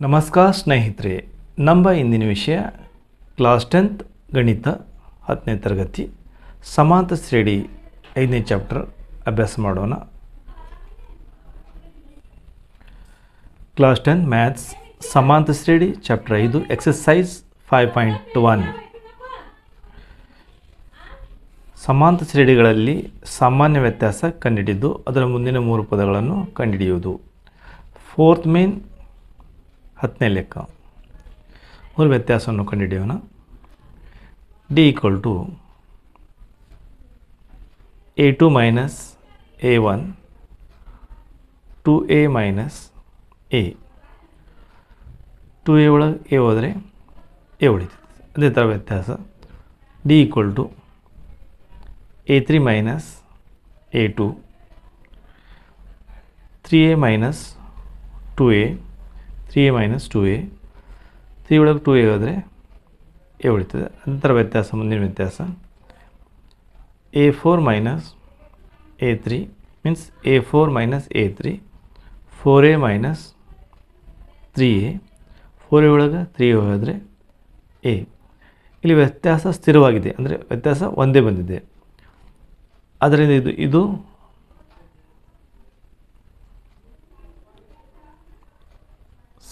ನಮಸ್ಕಾರ ಸ್ನೇಹಿತರೆ, ನಮ್ಮ ಇಂದಿನ ವಿಷಯ ಕ್ಲಾಸ್ ಟೆಂತ್ ಗಣಿತ ಹತ್ತನೇ ತರಗತಿ ಸಮಾಂತ ಶ್ರೇಣಿ ಐದನೇ ಚಾಪ್ಟರ್ ಅಭ್ಯಾಸ ಮಾಡೋಣ. ಕ್ಲಾಸ್ ಟೆಂತ್ ಮ್ಯಾಥ್ಸ್ ಸಮಾಂತ ಶ್ರೇಣಿ ಚಾಪ್ಟರ್ ಐದು ಎಕ್ಸಸೈಸ್ ಫೈವ್ ಪಾಯಿಂಟ್ ಒನ್. ಸಮಾಂತ ಶ್ರೇಣಿಗಳಲ್ಲಿ ಸಾಮಾನ್ಯ ವ್ಯತ್ಯಾಸ ಕಂಡುಹಿಡಿದು ಅದರ ಮುಂದಿನ ಮೂರು ಪದಗಳನ್ನು ಕಂಡುಹಿಡಿಯುವುದು. ಫೋರ್ತ್ ಮೇನ್ ಹತ್ತನೇ ಲೆಕ್ಕ. ಮೂರು ವ್ಯತ್ಯಾಸವನ್ನು ಕಂಡುಹಿಡಿಯೋಣ. D equal to A two minus A one two A minus A two A ಒಳಗೆ ಎ ಹೋದರೆ ಎ ಉಳಿತದೆ. ಅದೇ ಥರ ವ್ಯತ್ಯಾಸ. D equal to A three minus A two three A minus two A three A minus two A three ಒಳಗೆ two A ಹೋದರೆ A ಉಳಿತದೆ. ಅಂತರ ವ್ಯತ್ಯಾಸ, ಮುಂದಿನ ವ್ಯತ್ಯಾಸ. A four minus A three means A four minus A three four A minus three A four A ಒಳಗೆ three ಹೋದರೆ A ಇಲ್ಲಿ ವ್ಯತ್ಯಾಸ ಸ್ಥಿರವಾಗಿದೆ. ಅಂದರೆ ವ್ಯತ್ಯಾಸ ಒಂದೇ ಬಂದಿದೆ. ಅದರಿಂದ ಇದು ಇದು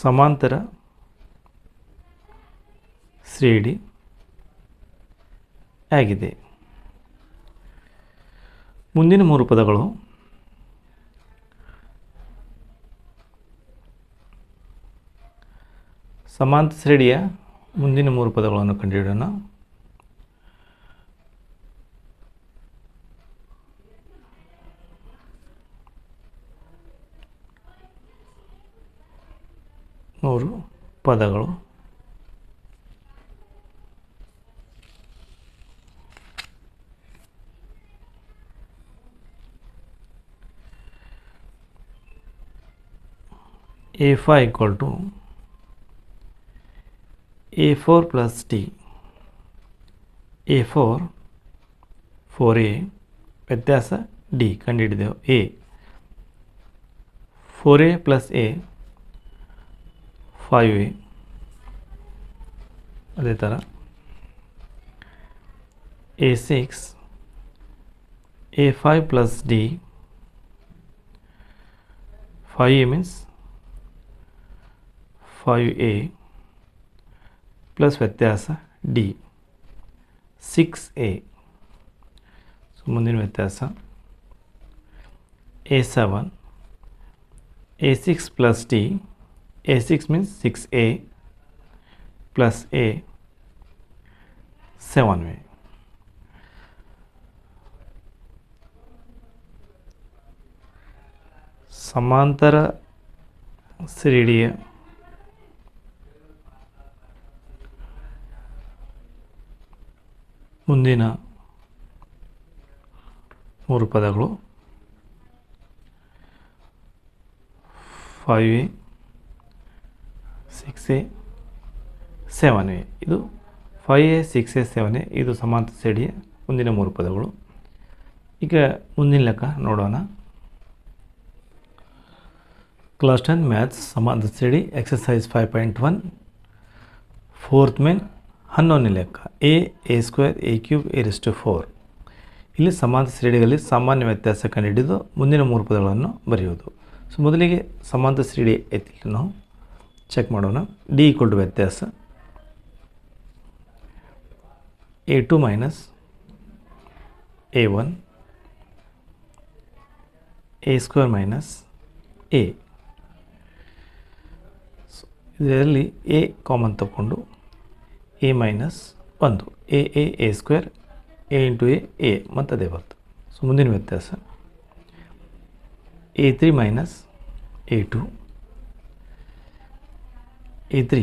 ಸಮಾಂತರ ಶ್ರೇಣಿ ಆಗಿದೆ. ಮುಂದಿನ ಮೂರು ಪದಗಳು ಸಮಾಂತ ಶ್ರೇಣಿಯ ಮುಂದಿನ ಮೂರು ಪದಗಳನ್ನು ಕಂಡುಹಿಡಿಯೋಣ. ಮೂರು ಪದಗಳು. A five equal to A four plus T A four four A ವ್ಯತ್ಯಾಸ D ಕಂಡುಹಿಡಿದೆವು A four A plus A five A ಅದೇ ಥರ A six A five plus D five A means five A plus ವ್ಯತ್ಯಾಸ D six A so ಮುಂದಿನ ವ್ಯತ್ಯಾಸ A seven A six plus D a6 means 6a plus a 7a ಸಮಾಂತರ ಶ್ರೇಣಿಯ ಮುಂದಿನ ಮೂರು ಪದಗಳು five A six A seven A ಇದು five A six A seven A ಇದು ಸಮಾಂತರ ಸೇಡಿಯ ಮುಂದಿನ ಮೂರು ಪದಗಳು. ಈಗ ಮುಂದಿನ ಲೆಕ್ಕ ನೋಡೋಣ. ಕ್ಲಾಸ್ ಟೆನ್ ಮ್ಯಾಥ್ಸ್ ಸಮಾಂತರ ಸೇಡಿ exercise five point one fourth main ಹನ್ನೊಂದನೇ ಲೆಕ್ಕ. A A square A cube A rest four ಇಲ್ಲಿ ಸಮಾಂತರ ಶ್ರೇಣಿಗಳಲ್ಲಿ ಸಾಮಾನ್ಯ ವ್ಯತ್ಯಾಸ ಕಂಡುಹಿಡಿದು ಮುಂದಿನ ಮೂರು ಪದಗಳನ್ನು ಬರೆಯುವುದು. ಸೊ ಮೊದಲಿಗೆ ಸಮಾಂತರ ಶ್ರೇಣಿ ಎತ್ತಿಲ್ಲ ನಾವು. ಚೆಕ್ ಮಾಡೋಣ. ಡಿ ಈಕ್ವಲ್ ಟು ವ್ಯತ್ಯಾಸ. A two minus A one A square minus A ಇದರಲ್ಲಿ ಎ ಕಾಮನ್ ತಗೊಂಡು ಎ ಮೈನಸ್ ಒಂದು. A A A square A into A A ಮತ್ತು ಅದೇ ಬರ್ತದೆ ಸೊ ಮುಂದಿನ ವ್ಯತ್ಯಾಸ. A three minus A two A three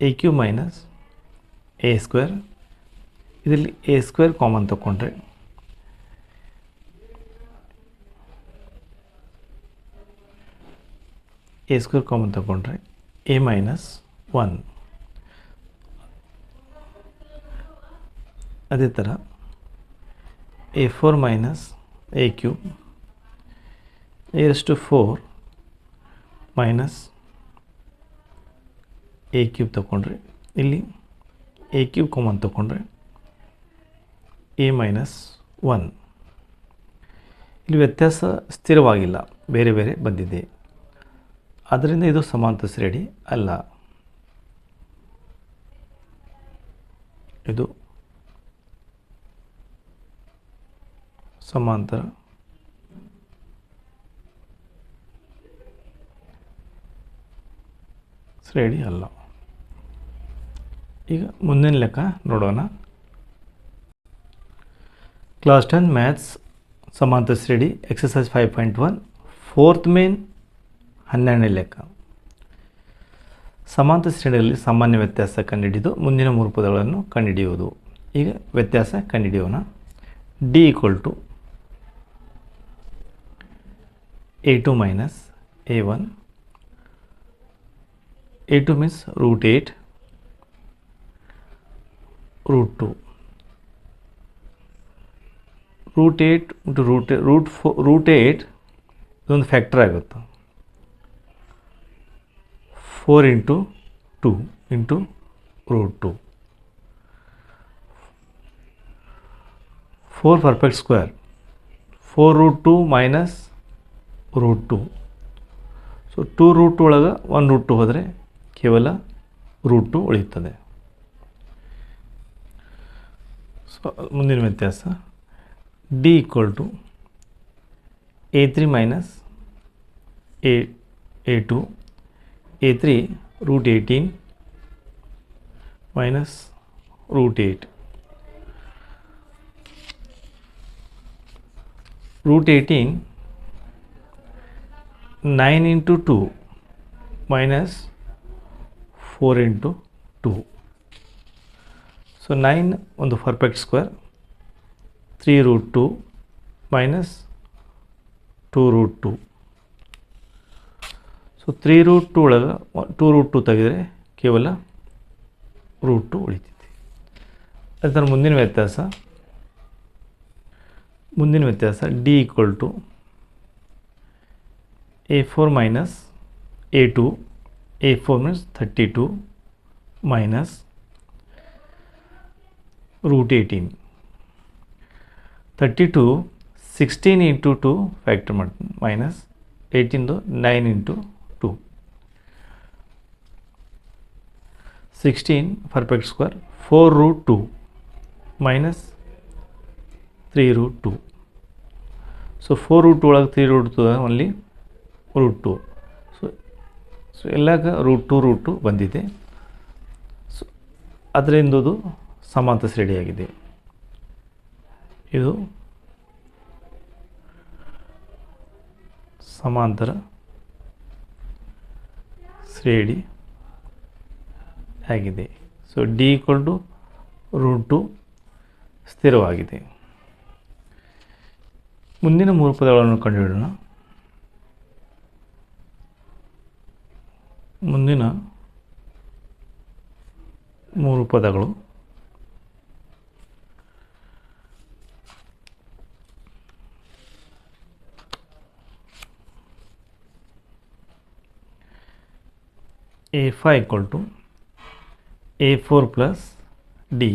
A cube minus A square ಇದರಲ್ಲಿ A square common ತಗೊಂಡ್ರೆ ಎ ಸ್ಕ್ವೇರ್ ಕಾಮನ್ ತಗೊಂಡ್ರೆ ಎ ಮೈನಸ್ ಒನ್ ಅದೇ ಥರ A four minus A cube A two four minus A cube ತೊಗೊಂಡ್ರೆ ಇಲ್ಲಿ A cube common ತೊಗೊಂಡ್ರೆ A minus one ಇಲ್ಲಿ ವ್ಯತ್ಯಾಸ ಸ್ಥಿರವಾಗಿಲ್ಲ, ಬೇರೆ ಬೇರೆ ಬಂದಿದೆ. ಆದ್ದರಿಂದ ಇದು ಸಮಾಂತರ ಶ್ರೇಣಿ ಅಲ್ಲ. ಇದು ಸಮಾಂತರ ಶ್ರೇಣಿ ಅಲ್ಲ. ಈಗ ಮುಂದಿನ ಲೆಕ್ಕ ನೋಡೋಣ. ಕ್ಲಾಸ್ ಟೆನ್ ಮ್ಯಾಥ್ಸ್ ಸಮಾಂತರ ಶ್ರೇಣಿ exercise five point one fourth main ಹನ್ನೆರಡನೇ ಲೆಕ್ಕ. ಸಮಾಂತರ ಶ್ರೇಣಿಯಲ್ಲಿ ಸಾಮಾನ್ಯ ವ್ಯತ್ಯಾಸ ಕಂಡುಹಿಡಿದು ಮುಂದಿನ ಮೂರು ಪದಗಳನ್ನು ಕಂಡುಹಿಡಿಯುವುದು. ಈಗ ವ್ಯತ್ಯಾಸ ಕಂಡುಹಿಡಿಯೋಣ. D equal to A two minus A one A two means root eight root two root eight into root root four root eight ಇದೊಂದು ಫ್ಯಾಕ್ಟರ್ ಆಗುತ್ತೆ. Four into two into root two four perfect square four root two minus root two so two root ಒಳಗೆ one root two ಹೋದರೆ ಕೇವಲ root two ಉಳಿಯುತ್ತದೆ so ಮುಂದಿನ ವ್ಯತ್ಯಾಸ. D equal to A three minus A A two A three root eighteen minus root eight root eighteen nine into two minus four into two so nine ಒಂದು perfect square three root two minus two root two so three root two ಒಳಗೆ two root two ತೆಗೆದರೆ ಕೇವಲ root to ಉಳಿತೈತಿ. ಅದರ ಮುಂದಿನ ವ್ಯತ್ಯಾಸ ಮುಂದಿನ ವ್ಯತ್ಯಾಸ D equal to A four minus A two A four means thirty two minus eighteen thirty two sixteen into two factor ಮಾಡ್ತೀನಿ minus ಏಯ್ಟೀನ್ದು nine into two sixteen perfect square four root two minus three root two so four root two ಒಳಗೆ three root two only root two so so ಎಲ್ಲಾಗ root two root two ಬಂದಿದೆ. So ಅದರಿಂದದು ಸಮಾಂತರ ಶ್ರೇಣಿಯಾಗಿದೆ ಇದು ಸಮಾಂತರ ಶ್ರೇಣಿ ಆಗಿದೆ. So D equal to root two ಸ್ಥಿರವಾಗಿದೆ. ಮುಂದಿನ ಮೂರು ಪದಗಳನ್ನು ಕಂಡುಹಿಡೋಣ ಮುಂದಿನ ಮೂರು ಪದಗಳು. A five equal to A four plus D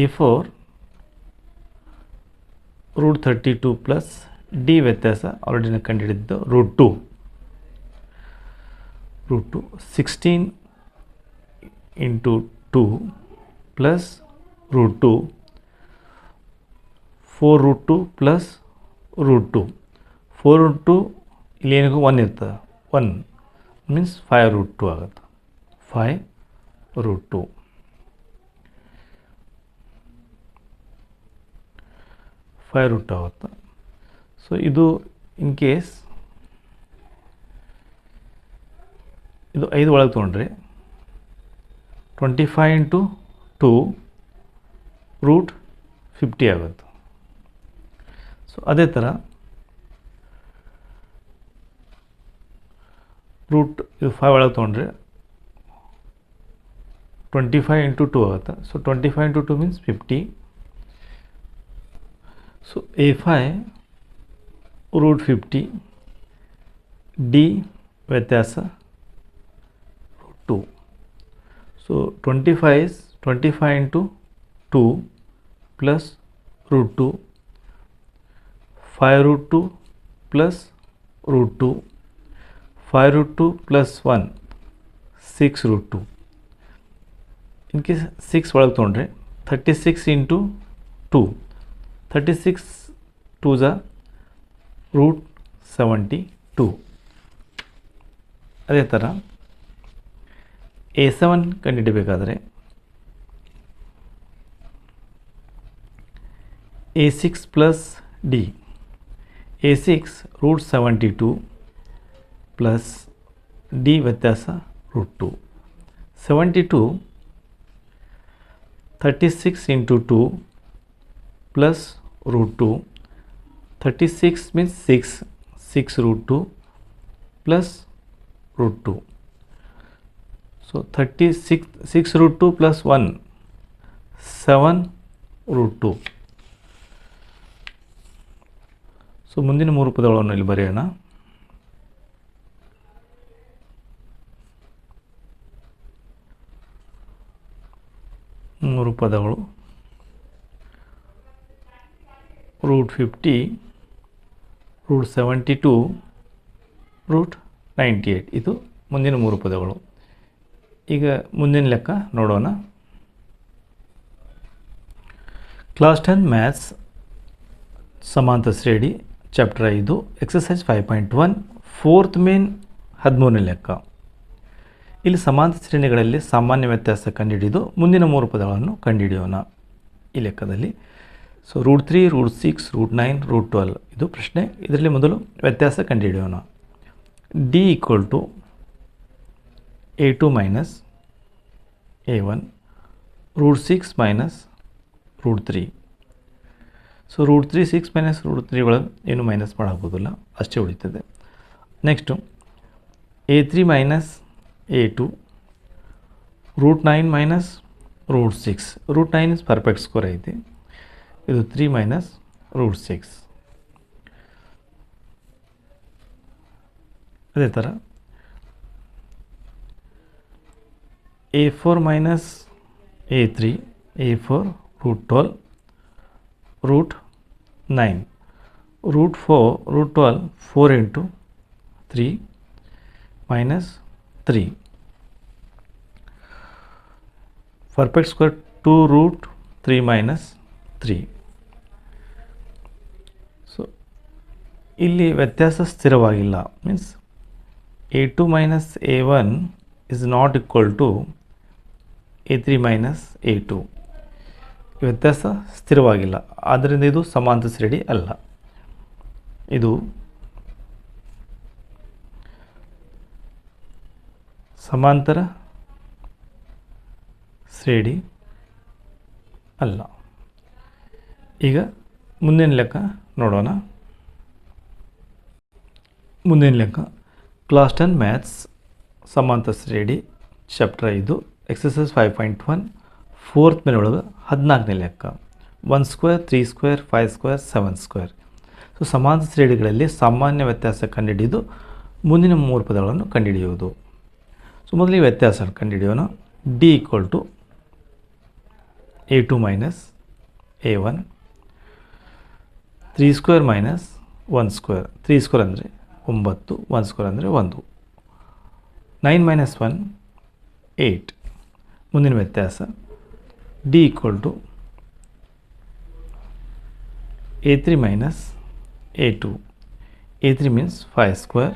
A four root thirty two plus D ವ್ಯತ್ಯಾಸ ಆಲ್ರೆಡಿ ನಾನು ಕಂಡುಹಿಡಿದ್ದು root two root two sixteen into two plus root two four root two plus root two four root two ಇಲ್ಲಿ ಏನಿಗೂ one ಇರ್ತದೆ. One means five root two ಆಗುತ್ತೆ. Five root two five root ಆಗುತ್ತೆ. So ಇದು in case ಇದು ಐದು ಒಳಗೆ ತೊಗೊಂಡ್ರೆ. Twenty five into two root fifty ಆಗುತ್ತೆ. ಸೊ ಅದೇ ಥರ ರೂಟ್ ಇದು ಫೈವ್ ಒಳಗೆ ತೊಗೊಂಡ್ರೆ ಟ್ವೆಂಟಿ ಫೈವ್ ಇಂಟು ಟು ಆಗುತ್ತೆ. So twenty five into two means fifty so a five root fifty d ವ್ಯತ್ಯಾಸ root so twenty five is twenty five into two plus root two five root two plus root two five root two plus one six root two in case six ಒಳಗೆ ತೊಗೊಂಡ್ರೆ thirty six into two thirty six two ಝ root seventy two ಅದೇ ಥರ a seven ಕಂಡುಹಿಡಬೇಕಾದ್ರೆ a six plus d a six root seventy two plus d ವ್ಯತ್ಯಾಸ root two seventy two thirty six into two plus root two thirty six means six six root two plus root two so thirty six six root two plus one seven root two so ಮುಂದಿನ ಮೂರು ಪದಗಳನ್ನು ಇಲ್ಲಿ ಬರೆಯೋಣ. ಮೂರು ಪದಗಳು. Root fifty, root seventy two, root ninety eight ಇದು ಮುಂದಿನ ಮೂರು ಪದಗಳು. ಈಗ ಮುಂದಿನ ಲೆಕ್ಕ ನೋಡೋಣ. ಕ್ಲಾಸ್ ಟೆನ್ ಮ್ಯಾಥ್ಸ್ ಸಮಾಂತ ಶ್ರೇಣಿ, ಚಾಪ್ಟರ್ ಐದು exercise five point one, fourth main ಹದಿಮೂರನೇ ಲೆಕ್ಕ. ಇಲ್ಲಿ ಸಮಾಂತ ಶ್ರೇಣಿಗಳಲ್ಲಿ ಸಾಮಾನ್ಯ ವ್ಯತ್ಯಾಸ ಕಂಡುಹಿಡಿದು ಮುಂದಿನ ಮೂರು ಪದಗಳನ್ನು ಕಂಡುಹಿಡಿಯೋಣ. ಈ ಲೆಕ್ಕದಲ್ಲಿ so root three root six root nine root twelve ಇದು ಪ್ರಶ್ನೆ. ಇದರಲ್ಲಿ ಮೊದಲು ವ್ಯತ್ಯಾಸ ಕಂಡುಹಿಡಿಯೋಣ. D equal to a two minus a one root six minus root three so root three six minus root three ಒಳಗೆ ಏನು ಮೈನಸ್ ಮಾಡೋಕ್ಕೋದಿಲ್ಲ ಅಷ್ಟೇ ಉಳಿತದೆ. Next a three minus a two root nine minus root six root nine is perfect square ಐತಿ ಇದು three minus root six ಅದೇ ಥರ a four minus a three a four root twelve root nine root four root twelve four into three minus three perfect square two root three minus three so ಇಲ್ಲಿ ವ್ಯತ್ಯಾಸ ಸ್ಥಿರವಾಗಿಲ್ಲ. Means a two minus a one is not equal to a three minus a two ವ್ಯತ್ಯಾಸ ಸ್ಥಿರವಾಗಿಲ್ಲ. ಆದ್ದರಿಂದ ಇದು ಸಮಾಂತರ ಶ್ರೇಣಿ ಅಲ್ಲ. ಇದು ಸಮಾಂತರ ಶ್ರೇಣಿ ಅಲ್ಲ. ಈಗ ಮುಂದಿನ ಲೆಕ್ಕ ನೋಡೋಣ. ಮುಂದಿನ ಲೆಕ್ಕ. ಕ್ಲಾಸ್ ಟೆನ್ ಮ್ಯಾಥ್ಸ್ ಸಮಾಂತರ ಶ್ರೇಣಿ ಚಾಪ್ಟರ್ ಐದು exercise five point one fourth ಮೇಲೆ ಒಳಗೆ ಹದಿನಾಲ್ಕನೇ ಲೆಕ್ಕ. One square three square five square seven square so ಸಮಾಂತರ ಶ್ರೇಣಿಗಳಲ್ಲಿ ಸಾಮಾನ್ಯ ವ್ಯತ್ಯಾಸ ಕಂಡುಹಿಡಿದು ಮುಂದಿನ ಮೂರು ಪದಗಳನ್ನು ಕಂಡುಹಿಡಿಯುವುದು. ಸೊ ಮೊದಲಿಗೆ ವ್ಯತ್ಯಾಸ ಕಂಡುಹಿಡಿಯೋಣ. D equal to a two minus a one three square minus one square three square ಅಂದರೆ ಒಂಬತ್ತು ಒನ್ ಸ್ಕ್ವೇರ್ ಅಂದರೆ ಒಂದು. ನೈನ್ ಮೈನಸ್ ಒನ್ ಏಯ್ಟ್ ಮುಂದಿನ ವ್ಯತ್ಯಾಸ. D equal to a three minus a two a three means five square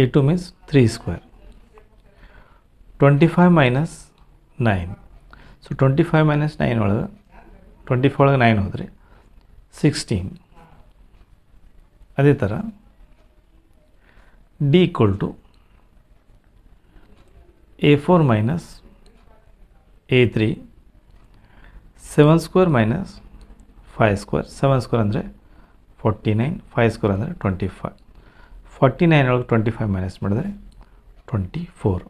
a two means three square twenty five minus nine so twenty five minus nine ಒಳಗೆ twenty five ಒಳಗೆ nine ಹೋದ್ರಿ sixteen ಅದೇ ಥರ d equal to a four minus a three seven square minus five square seven square ಅಂದರೆ forty nine five square ಅಂದರೆ twenty five forty nine ಒಳಗೆ twenty five minus ಮಾಡಿದ್ರೆ twenty four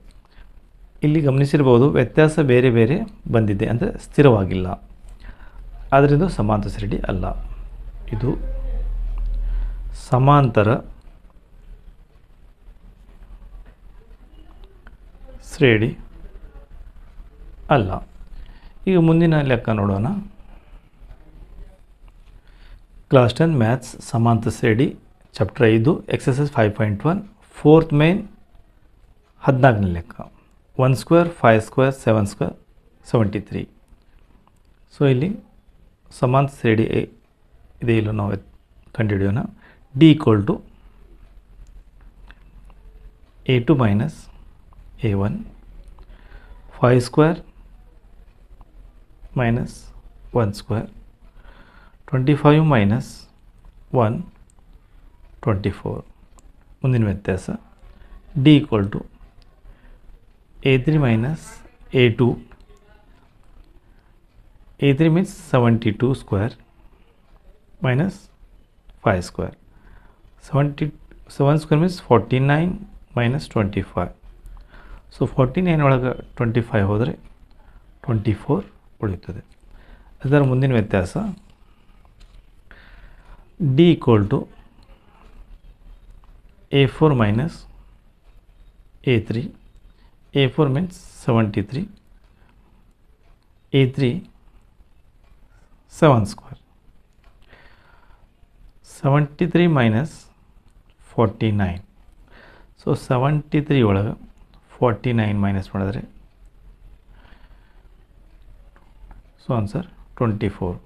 ಇಲ್ಲಿ ಗಮನಿಸಿರ್ಬೋದು ವ್ಯತ್ಯಾಸ ಬೇರೆ ಬೇರೆ ಬಂದಿದೆ ಅಂದರೆ ಸ್ಥಿರವಾಗಿಲ್ಲ. ಆದ್ದರಿಂದ ಸಮಾಂತರ ಸರಡಿ ಅಲ್ಲ. ಇದು ಸಮಾಂತರ ಶ್ರೇಣಿ ಅಲ್ಲ. ಈಗ ಮುಂದಿನ ಲೆಕ್ಕ ನೋಡೋಣ. ಕ್ಲಾಸ್ ಟೆನ್ ಮ್ಯಾಥ್ಸ್ ಸಮಾಂತ ಶ್ರೇಣಿ ಚಾಪ್ಟರ್ ಐದು exercise five point one fourth main ಹದಿನಾಲ್ಕನೇ ಲೆಕ್ಕ. One square five square seven square seventy three so ಇಲ್ಲಿ ಸಮಾಂತರ ಶ್ರೇಣಿ ಇದೆ. ಇಲ್ಲ ನಾವು ಕಂಡುಹಿಡಿಯೋಣ. D equal to a two minus a one five square minus one square twenty five minus one twenty four ಮುಂದಿನ ವ್ಯತ್ಯಾಸ d equal to a three minus a two a three means seventy two square minus five square seventy seven square means forty nine minus twenty five so forty nine ಒಳಗೆ twenty five ಹೋದರೆ twenty four ಉಳಿಯುತ್ತದೆ ಅದರ ಮುಂದಿನ ವ್ಯತ್ಯಾಸ d equal to a four minus a three a four means seventy three a three seven square seventy three minus forty nine so seventy three ಒಳಗೆ forty nine minus ಮಾಡಿದ್ರೆ so answer twenty four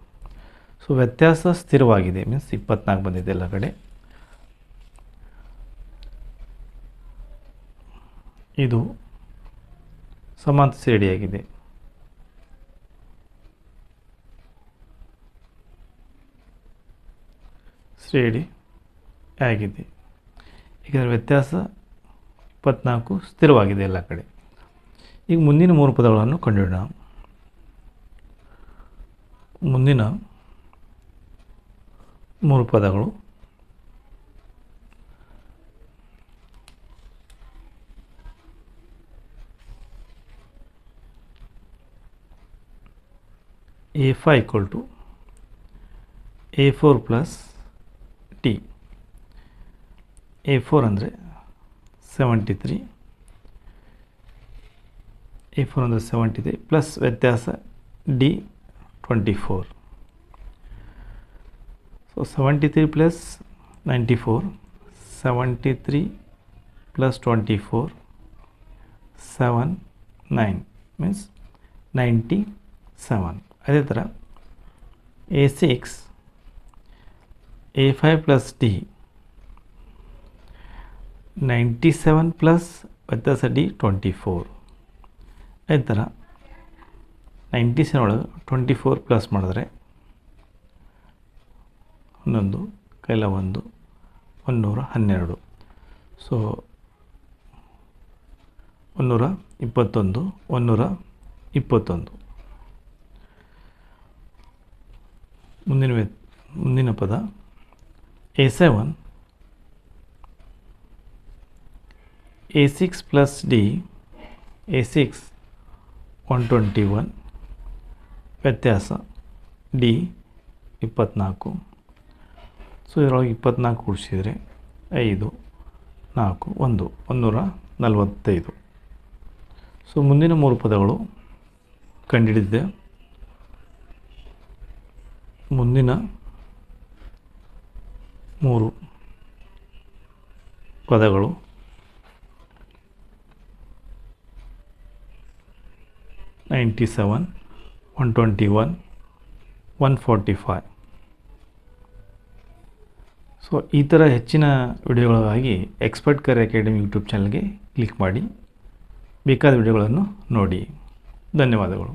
so ವ್ಯತ್ಯಾಸ ಸ್ಥಿರವಾಗಿದೆ means ಇಪ್ಪತ್ನಾಲ್ಕು ಬಂದಿದೆ ಎಲ್ಲ ಕಡೆ. ಇದು ಸಮಾಂತರ ಶ್ರೇಣಿಯಾಗಿದೆ. ಶ್ರೇಣಿ ಆಗಿದೆ. ಏಕೆಂದರೆ ವ್ಯತ್ಯಾಸ ಇಪ್ಪತ್ನಾಲ್ಕು ಸ್ಥಿರವಾಗಿದೆ ಎಲ್ಲ ಕಡೆ. ಈಗ ಮುಂದಿನ ಮೂರು ಪದಗಳನ್ನು ಕಂಡುಹಿಡ ಮುಂದಿನ ಮೂರು ಪದಗಳು a five equal to a four plus d a four ಅಂದರೆ ಸೆವೆಂಟಿ ತ್ರೀ ಎ ಫೋರ್ ಅಂದರೆ ಸೆವೆಂಟಿ ತ್ರೀ ಪ್ಲಸ್ ವ್ಯತ್ಯಾಸ d twenty four so seventy three plus ninety four seventy three plus twenty four seven nine means ninety seven ಅದೇ ಥರ a six a five plus d ninety seven plus ವ್ಯತ್ಯಾಸ d twenty four ಅದೇ ಥರ ninety seven ಒಳಗೆ twenty four plus ಮಾಡಿದ್ರೆ ಹನ್ನೊಂದು ಕೈಲ ಒಂದು ಒಂದೂರ ಹನ್ನೆರಡು. ಸೊ ಒಂದೂರ ಇಪ್ಪತ್ತೊಂದು ಒಂದೂರ ಇಪ್ಪತ್ತೊಂದು. ಮುಂದಿನ ಮುಂದಿನ ಪದ. A seven a six plus d a six one twenty one ವ್ಯತ್ಯಾಸ ಡಿ ಇಪ್ಪತ್ತ್ನಾಲ್ಕು ಸೊ ಇದರೊಳಗೆ ಇಪ್ಪತ್ತ್ನಾಲ್ಕು ಕೂಡಿಸಿದರೆ ಐದು, ನಾಲ್ಕು, ಒಂದು ಒಂದೂರ ನಲವತ್ತೈದು. ಸೊ ಮುಂದಿನ ಮೂರು ಪದಗಳು ಕಂಡುಹಿಡಿದಿದೆ. ಮುಂದಿನ ಮೂರು ಪದಗಳು. Ninety seven, one twenty one one forty five. So, ಈ ಥರ ಹೆಚ್ಚಿನ ವಿಡಿಯೋಗಳಿಗಾಗಿ ಎಕ್ಸ್ಪರ್ಟ್ ಕರ್ ಅಕಾಡೆಮಿ ಯೂಟ್ಯೂಬ್ ಚಾನಲ್ಗೆ ಕ್ಲಿಕ್ ಮಾಡಿ, ಬೇಕಾದ ವಿಡಿಯೋಗಳನ್ನು ನೋಡಿ. ಧನ್ಯವಾದಗಳು.